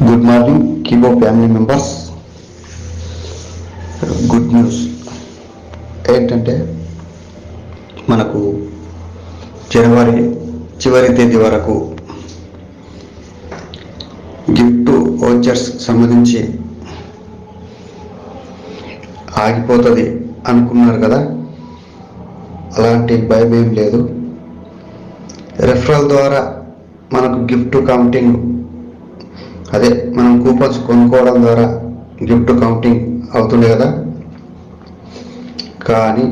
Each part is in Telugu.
గుడ్ మార్నింగ్ కీబో ఫ్యామిలీ మెంబర్స్ గుడ్ న్యూస్ ఏంటంటే మనకు జనవరి చివరి తేదీ వరకు గిఫ్ట్ ఓచర్స్ సంబంధించి ఆగిపోతుంది అనుకున్నారు కదా. అలాంటి భయం ఏం లేదు. రెఫరల్ ద్వారా మనకు గిఫ్ట్ కౌంటింగ్ అదే మనం కూపన్స్ కొనుక్కోవడం ద్వారా గిఫ్ట్ కౌంటింగ్ అవుతుంది కదా? కానీ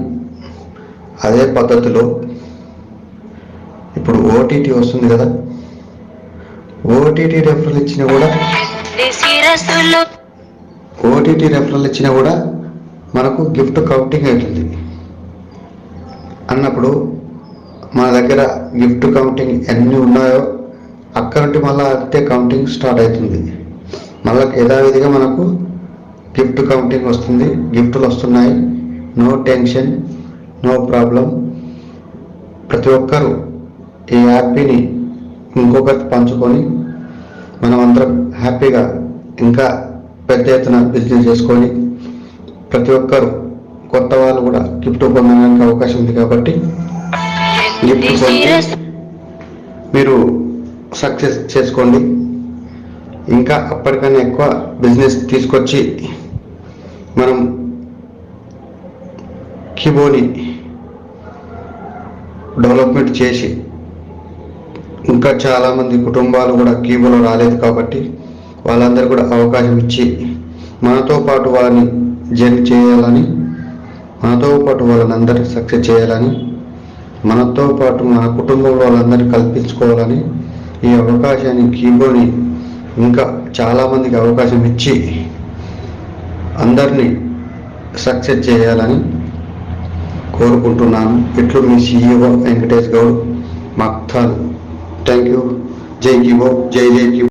అదే పద్ధతిలో ఇప్పుడు ఓటీటీ వస్తుంది కదా? ఓటీటీ రెఫరల్ ఇచ్చినా కూడా ఓటీటీ రెఫరల్ ఇచ్చినా కూడా మనకు గిఫ్ట్ కౌంటింగ్ అవుతుంది. అన్నప్పుడు మన దగ్గర గిఫ్ట్ కౌంటింగ్ ఎన్ని ఉన్నాయో అక్కడ నుండి మళ్ళీ అంతే కౌంటింగ్ స్టార్ట్ అవుతుంది. మళ్ళీ యథావిధిగా మనకు గిఫ్ట్ కౌంటింగ్ వస్తుంది. గిఫ్ట్లు వస్తున్నాయి. నో టెన్షన్ నో ప్రాబ్లం ప్రతి ఒక్కరూ ఈ హ్యాపీని ఇంకొకరికి పంచుకొని మనం అందరం హ్యాపీగా ఇంకా పెద్ద ఎత్తున బిజినెస్ చేసుకొని ప్రతి ఒక్కరు కొత్త వాళ్ళు కూడా గిఫ్ట్ పొందడానికి అవకాశం ఉంది కాబట్టి గిఫ్ట్ పొంది మీరు సక్సెస్ చేసుకోండి. ఇంకా అప్పటికన్నా ఎక్కువ బిజినెస్ తీసుకొచ్చి మనం కిబోని డెవలప్మెంట్ చేసి ఇంకా చాలామంది కుటుంబాలు కూడా కీబోలో రాలేదు కాబట్టి వాళ్ళందరూ కూడా అవకాశం ఇచ్చి మనతో పాటు వాళ్ళని జర్నీ చేయాలని మనతో పాటు వాళ్ళని అందరికీ సక్సెస్ చేయాలని మనతో పాటు మన కుటుంబం వాళ్ళందరినీ కల్పించుకోవాలని ఈ అవకాశాన్ని కీబోని ఇంకా చాలామందికి అవకాశం ఇచ్చి అందరినీ సక్సెస్ చేయాలని కోరుకుంటున్నాను. ఇట్లు మీ CEO Venkatesh Goud Maktal thank you జై కీబో జై జై కీబో